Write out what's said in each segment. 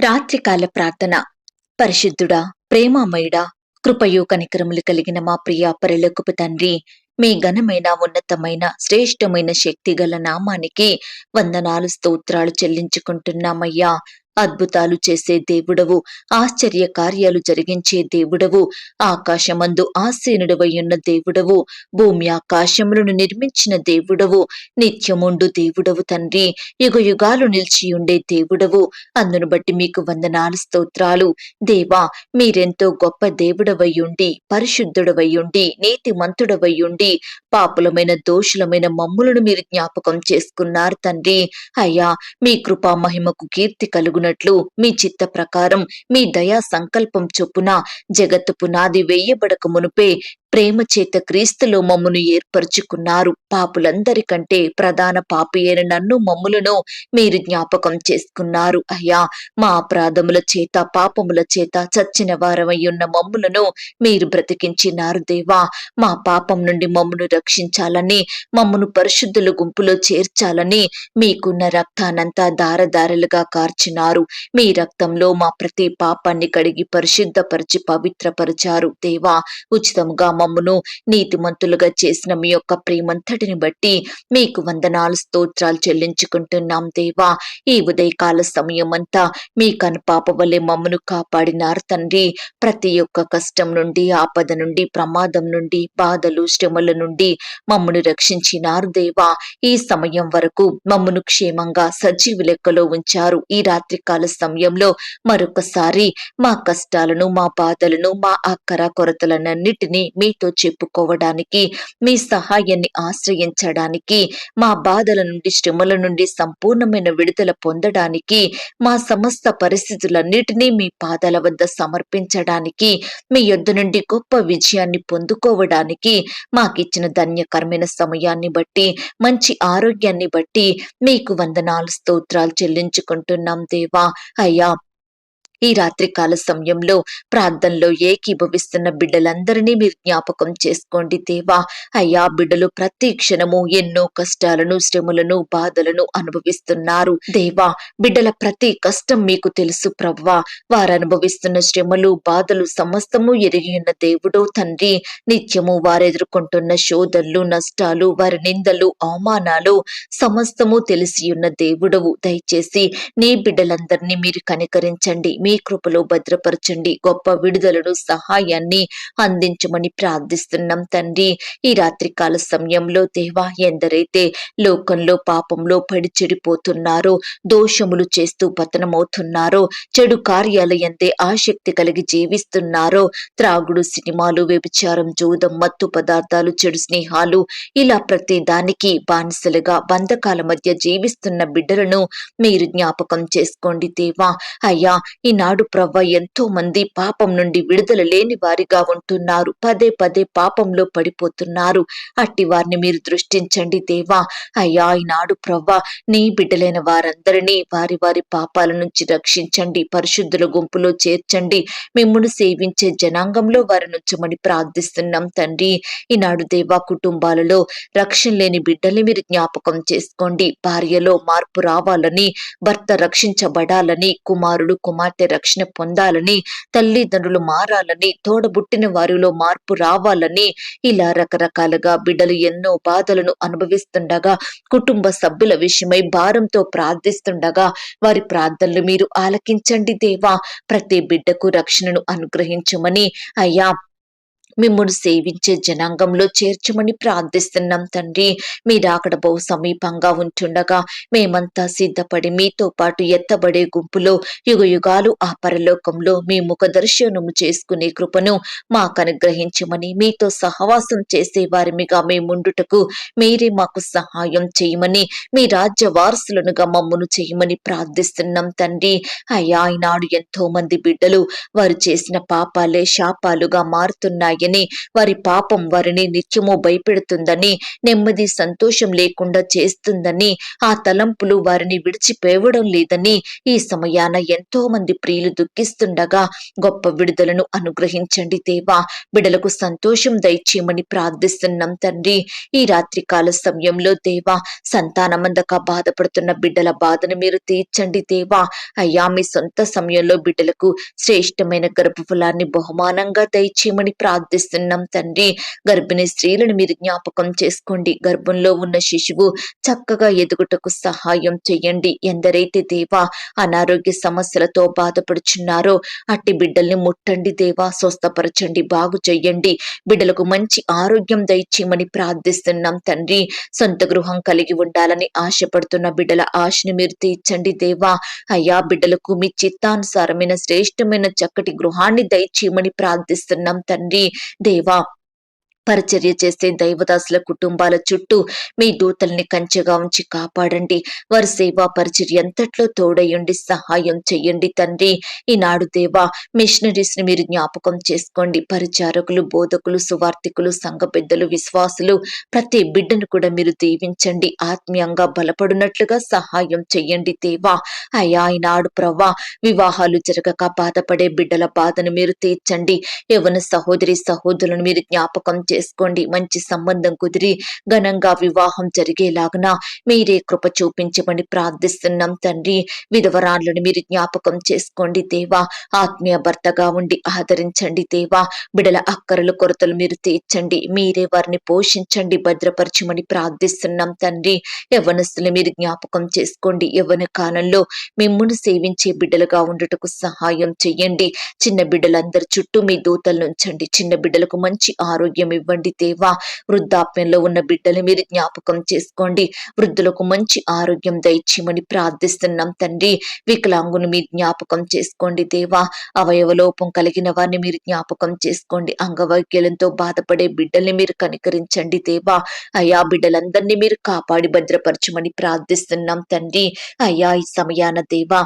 రాత్రికాల ప్రార్థన. పరిశుద్ధుడా ప్రేమామయుడా కృపయు కనికరములు కలిగిన మా ప్రియ పరలోకపు తండ్రి మీ ఘనమైన ఉన్నతమైన శ్రేష్టమైన శక్తి గల నామానికి వందనాలు స్తోత్రాలు చెల్లించుకుంటున్నామయ్యా. అద్భుతాలు చేసే దేవుడవు ఆశ్చర్య కార్యాలు జరిగించే దేవుడవు ఆకాశమందు ఆసీనుడవయ్యున్న దేవుడవు భూమి ఆకాశములను నిర్మించిన దేవుడవు నిత్యముండు దేవుడవు తండ్రి యుగ యుగాలు నిలిచి ఉండే దేవుడవు. అందును బట్టి మీకు వందనాలు స్తోత్రాలు. దేవా మీరెంతో గొప్ప దేవుడవయ్యుండి పరిశుద్ధుడవయ్యుండి నీతిమంతుడవయ్యుండి పాపులమైన దోషులమైన మమ్ములను మీరు జ్ఞాపకం చేసుకున్నారు తండ్రి. అయ్యా మీ కృపా మహిమకు కీర్తి కలుగునట్లు మీ చిత్త ప్రకారం మీ దయా సంకల్పం చొప్పున జగత్తు పునాది వేయబడక మునుపే ప్రేమ చేత క్రీస్తులో మమ్మును ఏర్పరచుకున్నారు. పాపులందరికంటే ప్రధాన పాపి అయిన నన్ను మమ్ములను మీరు జ్ఞాపకం చేసుకున్నారు. అయ్యా మా అపరాధముల చేత పాపముల చేత చచ్చిన వారమై ఉన్న మమ్ములను మీరు బ్రతికించినారు దేవా. మా పాపం నుండి మమ్మును రక్షించాలని మమ్మును పరిశుద్ధుల గుంపులో చేర్చాలని మీకున్న రక్తానంతా దారదారలుగా కార్చినారు. మీ రక్తంలో మా ప్రతి పాపాన్ని కడిగి పరిశుద్ధపరిచి పవిత్రపరిచారు దేవా. ఉచితముగా మమ్మును నీతిమంతులుగా చేసిన మీ యొక్క ప్రేమంతటిని బట్టి మీకు వందనాలు స్తోత్రాలు చెల్లించుకుంటున్నాం దేవా. ఈ ఉదయకాల సమయం అంతా మీ కనుపాప వలె మమ్మను కాపాడినారు తండ్రి. ప్రతి ఒక్క కష్టం నుండి ఆపద నుండి ప్రమాదం నుండి బాధలు శ్రమల నుండి మమ్మను రక్షించినారు దేవా. ఈ సమయం వరకు మమ్మను క్షేమంగా సజీవ లెక్కలో ఉంచారు. ఈ రాత్రికాల సమయంలో మరొకసారి మా కష్టాలను మా బాధలను మా అక్కర కొరతలనన్నిటినీ మీతో చెప్పుకోవడానికి మీ సహాయాన్ని ఆశ్రయించడానికి మా బాధల నుండి శ్రమల నుండి సంపూర్ణమైన విడుదల పొందడానికి మా సమస్త పరిస్థితులన్నిటినీ మీ పాదాల వద్ద సమర్పించడానికి మీ యొద్ద నుండి గొప్ప విజయాన్ని పొందుకోవడానికి మాకిచ్చిన ధన్యకరమైన సమయాన్ని బట్టి మంచి ఆరోగ్యాన్ని బట్టి మీకు వందనాలు స్తోత్రాలు చెల్లించుకుంటున్నాం దేవా. అయ్యా ఈ రాత్రికాల సమయంలో ప్రార్థనలో ఏకీభవిస్తున్న బిడ్డలందరినీ మీరు జ్ఞాపకం చేసుకోండి దేవా. అయ్యా బిడ్డలు ప్రతి క్షణము ఎన్నో కష్టాలను శ్రమలను బాధలను అనుభవిస్తున్నారు. దేవా బిడ్డల ప్రతి కష్టం మీకు తెలుసు ప్రవ్వా. వారు అనుభవిస్తున్న శ్రమలు బాధలు సమస్తము ఎరిగి ఉన్న దేవుడో తండ్రి. నిత్యము వారు ఎదుర్కొంటున్న శోధనలు నష్టాలు వారి నిందలు అవమానాలు సమస్తము తెలిసి ఉన్న దేవుడవు. దయచేసి నీ బిడ్డలందరినీ మీరు కనికరించండి. మీ కృపలో భద్రపరచండి. గొప్ప విడుదలను సహాయాన్ని అందించమని ప్రార్థిస్తున్నాం తండ్రి. ఈ రాత్రికాల సమయంలో దేవా ఎందరైతే లోకంలో పాపంలో పడి చెడిపోతున్నారో దోషములు చేస్తూ పతనమవుతున్నారో చెడు కార్యాలయంతే ఆసక్తి కలిగి జీవిస్తున్నారో త్రాగుడు సినిమాలు వ్యభిచారం జూదం మత్తు పదార్థాలు చెడు స్నేహాలు ఇలా ప్రతి దానికి బానిసలుగా బంధకాల మధ్య జీవిస్తున్న బిడ్డలను మీరు జ్ఞాపకం చేసుకోండి దేవా. అయ్యా ఈనాడు ప్రవ్వ ఎంతో మంది పాపం నుండి విడుదల లేని వారిగా ఉంటున్నారు. పదే పదే పాపంలో పడిపోతున్నారు. అట్టి వారిని మీరు దృష్టించండి దేవా. అయ్యా ఈనాడు ప్రవ్వ నీ బిడ్డలైన వారందరినీ వారి వారి పాపాల నుంచి రక్షించండి. పరిశుద్ధుల గుంపులో చేర్చండి. మిమ్మును సేవించే జనాంగంలో వారి నుంచమని ప్రార్థిస్తున్నాం తండ్రి. ఈనాడు దేవా కుటుంబాలలో రక్షణ లేని బిడ్డల్ని మీరు జ్ఞాపకం చేసుకోండి. భార్యలో మార్పు రావాలని భర్త రక్షించబడాలని కుమారుడు కుమార్తె రక్షణ పొందాలని తల్లిదండ్రులు మారాలని తోడబుట్టిన వారిలో మార్పు రావాలని ఇలా రకరకాలుగా బిడ్డలు ఎన్నో బాధలను అనుభవిస్తుండగా కుటుంబ సభ్యుల విషయమై భారంతో ప్రార్థిస్తుండగా వారి ప్రార్థనలు మీరు ఆలకించండి దేవా. ప్రతి బిడ్డకు రక్షణను అనుగ్రహించమని అయ్యా మిమ్మల్ని సేవించే జనాంగంలో చేర్చమని ప్రార్థిస్తున్నాం తండ్రి. మీరు అక్కడ బహు సమీపంగా ఉంటుండగా మేమంతా సిద్ధపడి మీతో పాటు ఎత్తబడే గుంపులో యుగ యుగాలు ఆ పరలోకంలో మీ ముఖ దర్శనము చేసుకునే కృపను మాకు అనుగ్రహించమని మీతో సహవాసం చేసే వారిమిగా మేముండుటకు మీరే మాకు సహాయం చేయమని మీ రాజ్య వారసులనుగా మమ్మను చేయమని ప్రార్థిస్తున్నాం తండ్రి. అయ్యా ఈనాడు ఎంతో మంది బిడ్డలు వారు చేసిన పాపాలే శాపాలుగా మారుతున్నాయి. ఉన్నాయని వారి పాపం వారిని నిత్యము భయపెడుతుందని నెమ్మది సంతోషం లేకుండా చేస్తుందని ఆ తలంపులు వారిని విడిచిపోవడం లేదని ఈ సమయాన ఎంతో మంది ప్రియులు దుఃఖిస్తుండగా గొప్ప విడుదలను అనుగ్రహించండి దేవా. బిడలకు సంతోషం దయచేయమని ప్రార్థిస్తున్నాం తండ్రి. ఈ రాత్రికాల సమయంలో దేవా సంతానమందక బాధపడుతున్న బిడ్డల బాధను మీరు తీర్చండి దేవా. అయ్యా మీ సొంత సమయంలో బిడ్డలకు శ్రేష్టమైన గర్భఫలాన్ని బహుమానంగా దయచేయమని ప్రార్థిస్తున్నాం తండ్రి. గర్భిణీ స్త్రీలను మీరు జ్ఞాపకం చేసుకోండి. గర్భంలో ఉన్న శిశువు చక్కగా ఎదుగుటకు సహాయం చేయండి. ఎందరైతే దేవా అనారోగ్య సమస్యలతో బాధపడుచున్నారో అట్టి బిడ్డల్ని ముట్టండి దేవా. స్వస్థపరచండి. బాగు చెయ్యండి బిడ్డలకు మంచి ఆరోగ్యం దయచేయమని ప్రార్థిస్తున్నాం తండ్రి. సొంత గృహం కలిగి ఉండాలని ఆశపడుతున్న బిడ్డల ఆశని మీరు తీర్చండి దేవా. అయ్యా బిడ్డలకు మీ చిత్తానుసారమైన శ్రేష్టమైన చక్కటి గృహాన్ని దయచేయమని ప్రార్థిస్తున్నాం తండ్రి. దేవా పరిచర్య చేసే దైవదాసుల కుటుంబాల చుట్టూ మీ దూతల్ని కంచెగా ఉంచి కాపాడండి. వారి సేవా పరిచర్య ఎంతట్లో తోడయుండి సహాయం చెయ్యండి తండ్రి. ఈనాడు దేవా మిషనరీస్ని మీరు జ్ఞాపకం చేసుకోండి. పరిచారకులు బోధకులు సువార్థికులు సంఘ పెద్దలు విశ్వాసులు ప్రతి బిడ్డను కూడా మీరు దీవించండి. ఆత్మీయంగా బలపడినట్లుగా సహాయం చెయ్యండి దేవా. అయ్యా ఈనాడు ప్రవ్వా వివాహాలు జరగక బాధపడే బిడ్డల బాధను మీరు తీర్చండి. యవన సహోదరి సహోదరులను మీరు జ్ఞాపకం చేసుకోండి. మంచి సంబంధం కుదిరి ఘనంగా వివాహం జరిగేలాగున మీరే కృప చూపించమని ప్రార్థిస్తున్నాం తండ్రి. విధవరాన్లను మీరు జ్ఞాపకం చేసుకోండి దేవా. ఆత్మీయ భర్తగా ఉండి ఆదరించండి దేవా. బిడల అక్కరలు కొరతలు మీరు తీర్చండి. మీరే వారిని పోషించండి. భద్రపరచమని ప్రార్థిస్తున్నాం తండ్రి. యవనస్తులు మీరు జ్ఞాపకం చేసుకోండి. యవన కాలంలో మిమ్మును సేవించే బిడ్డలుగా ఉండటకు సహాయం చెయ్యండి చిన్న బిడ్డలందరి చుట్టూ మీ దూతలను ఉంచండి. చిన్న బిడ్డలకు మంచి ఆరోగ్యం ఇవ్వండి దేవా. వృద్ధాప్యంలో ఉన్న బిడ్డలు మీరు జ్ఞాపకం చేసుకోండి. వృద్ధులకు మంచి ఆరోగ్యం దయచేయమని ప్రార్థిస్తున్నాం తండ్రి. వికలాంగును మీరు జ్ఞాపకం చేసుకోండి దేవా. అవయవ లోపం కలిగిన వారిని మీరు జ్ఞాపకం చేసుకోండి. అంగవైకల్యంతో బాధపడే బిడ్డల్ని మీరు కనికరించండి దేవా. అయా బిడ్డలందరినీ మీరు కాపాడి భద్రపరచమని ప్రార్థిస్తున్నాం తండ్రి. అయ్యా ఈ సమయాన దేవా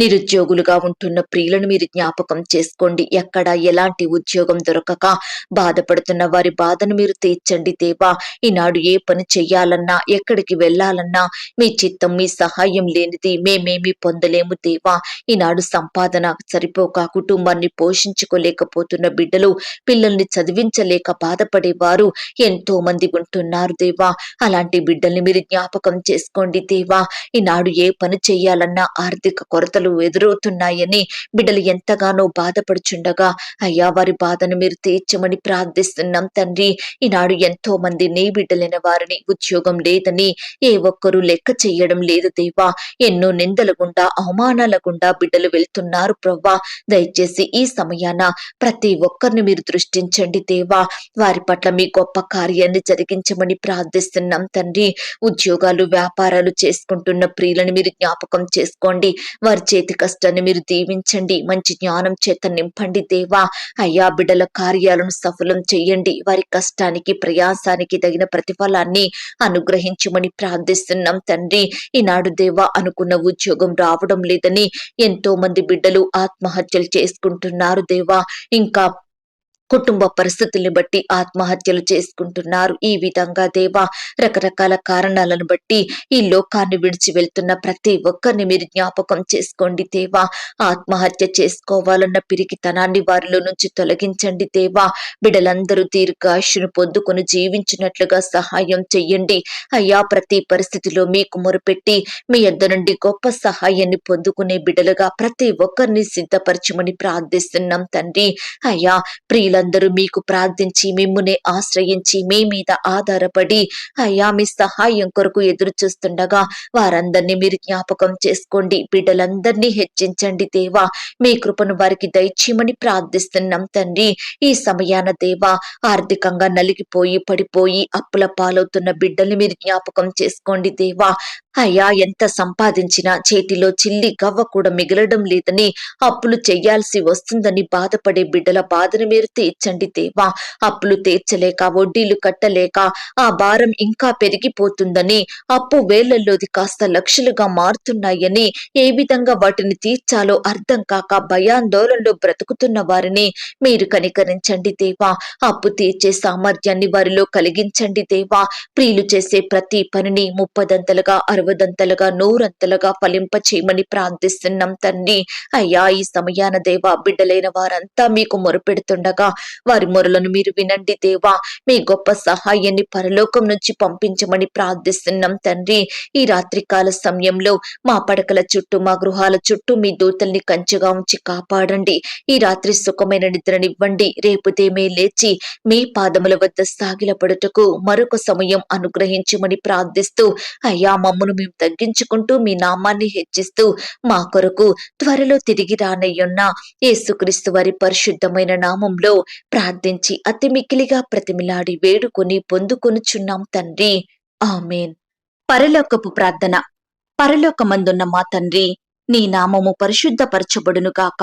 నిరుద్యోగులుగా ఉంటున్న ప్రియులను మీరు జ్ఞాపకం చేసుకోండి. ఎక్కడ ఎలాంటి ఉద్యోగం దొరకక బాధపడుతున్న వారి బాధను మీరు తీర్చండి దేవా. ఈనాడు ఏ పని చెయ్యాలన్నా ఎక్కడికి వెళ్ళాలన్నా మీ చిత్తం మీ సహాయం లేనిది మేమేమి పొందలేము దేవా. ఈనాడు సంపాదన సరిపోక కుటుంబాన్ని పోషించుకోలేకపోతున్న బిడ్డలు పిల్లల్ని చదివించలేక బాధపడేవారు ఎంతో మంది ఉంటున్నారు దేవా. అలాంటి బిడ్డల్ని మీరు జ్ఞాపకం చేసుకోండి దేవా. ఈనాడు ఏ పని చెయ్యాలన్నా ఆర్థిక కొరతలు ఎదురవుతున్నాయని బిడ్డలు ఎంతగానో బాధపడుచుండగా అయ్యా వారి బాధను మీరు తీర్చమని ప్రార్థిస్తున్నాం తండ్రి. ఈనాడు ఎంతో మంది నీ బిడ్డలైన వారిని ఉద్యోగం లేదని ఏ ఒక్కరూ లెక్క చెయ్యడం లేదు దేవా. ఎన్నో నిందల గుండా అవమానాల గుండా బిడ్డలు వెళ్తున్నారు ప్రవ్వా. దయచేసి ఈ సమయాన ప్రతి ఒక్కరిని మీరు దృష్టించండి దేవా. వారి పట్ల మీ గొప్ప కార్యాన్ని జరిగించమని ప్రార్థిస్తున్నాం తండ్రి. ఉద్యోగాలు వ్యాపారాలు చేసుకుంటున్న ప్రియులను మీరు జ్ఞాపకం చేసుకోండి. వారి చేతి కష్టాన్ని మీరు దీవించండి. మంచి జ్ఞానం చేత నింపండి దేవా. అయ్యా బిడ్డల కార్యాలను సఫలం చేయండి వారి కష్టానికి ప్రయాసానికి తగిన ప్రతిఫలాన్ని అనుగ్రహించమని ప్రార్థిస్తున్నాం తండ్రి. ఈనాడు దేవా అనుకున్న ఉద్యోగం రావడం లేదని ఎంతో మంది బిడ్డలు ఆత్మహత్యలు చేసుకుంటున్నారు దేవా. ఇంకా కుటుంబ పరిస్థితుల్ని బట్టి ఆత్మహత్యలు చేసుకుంటున్నారు. ఈ విధంగా దేవా రకరకాల కారణాలను బట్టి ఈ లోకాన్ని విడిచి వెళ్తున్న ప్రతి ఒక్కరిని మీరు జ్ఞాపకం చేసుకోండి దేవా. ఆత్మహత్య చేసుకోవాలన్న పిరికితనాన్ని వారిలో నుంచి తొలగించండి దేవా. బిడలందరూ దీర్ఘాయుషును పొందుకొని జీవించినట్లుగా సహాయం చెయ్యండి. అయ్యా ప్రతి పరిస్థితిలో మీకు మొరుపెట్టి మీ యొద్ద నుండి గొప్ప సహాయాన్ని పొందుకునే బిడలుగా ప్రతి ఒక్కరిని సిద్ధపరచమని ప్రార్థిస్తున్నాం తండ్రి. అయ్యా ప్రియుల ప్రియులందరూ మీకు ప్రార్థించి మిమ్మునే ఆశ్రయించి మీ మీద ఆధారపడి అయ్యా మీ సహాయం కొరకు ఎదురు చూస్తుండగా వారందరినీ మీరు జ్ఞాపకం చేసుకోండి. బిడ్డలందరినీ హెచ్చించండి దేవా. మీ కృపను వారికి దయచేయమని ప్రార్థిస్తున్నాం తండ్రి. ఈ సమయాన దేవా ఆర్థికంగా నలిగిపోయి పడిపోయి అప్పుల పాలవుతున్న బిడ్డల్ని మీరు జ్ఞాపకం చేసుకోండి దేవా. అయ్యా ఎంత సంపాదించినా చేతిలో చిల్లి గవ్వ కూడా మిగలడం లేదని అప్పులు చెయ్యాల్సి వస్తుందని బాధపడే బిడ్డల బాధను మీరు తీర్చండి దేవా. అప్పులు తీర్చలేక వడ్డీలు కట్టలేక ఆ భారం ఇంకా పెరిగిపోతుందని అప్పు వేళ్ళలోది కాస్త లక్షలుగా మారుతున్నాయని ఏ విధంగా వాటిని తీర్చాలో అర్థం కాక భయాందోళనలో బ్రతుకుతున్న వారిని మీరు కనికరించండి దేవా. అప్పు తీర్చే సామర్థ్యాన్ని వారిలో కలిగించండి దేవా. ప్రియులు చేసే ప్రతి పనిని ముప్పదంతలుగా అరవదంతలుగా నూరంతలుగా ఫలింప చేయమని ప్రార్థిస్తున్నాం తండ్రి అయ్యా ఈ సమయాన దేవా బిడ్డలైన వారంతా మీకు మొరుపెడుతుండగా వారి మొరలను మీరు వినండి దేవా. మీ గొప్ప సహాయాన్ని పరలోకం నుంచి పంపించమని ప్రార్థిస్తున్నాం తండ్రి ఈ రాత్రికాల సమయంలో మా పడకల చుట్టూ మా గృహాల చుట్టూ మీ దూతల్ని కంచెగా ఉంచి కాపాడండి. ఈ రాత్రి సుఖమైన నిద్రనివ్వండి. రేపు దేమే లేచి మీ పాదముల వద్ద సాగిలపడుటకు మరొక సమయం అనుగ్రహించమని ప్రార్థిస్తూ అయ్యా మమ్మను మేము తగ్గించుకుంటూ మీ నామాన్ని హెచ్చిస్తూ మా కొరకు త్వరలో తిరిగి రానయ్యున్న యేసుక్రీస్తు వారి పరిశుద్ధమైన నామంలో ప్రార్థించి అతి మిక్కిలిగా ప్రతిమిలాడి వేడుకొని పొందుకొనుచున్నాం తండ్రి. ఆమెన్. పరలోకపు ప్రార్థన. పరలోకమందున్న మా తండ్రి నీ నామము పరిశుద్ధపరచబడును కాక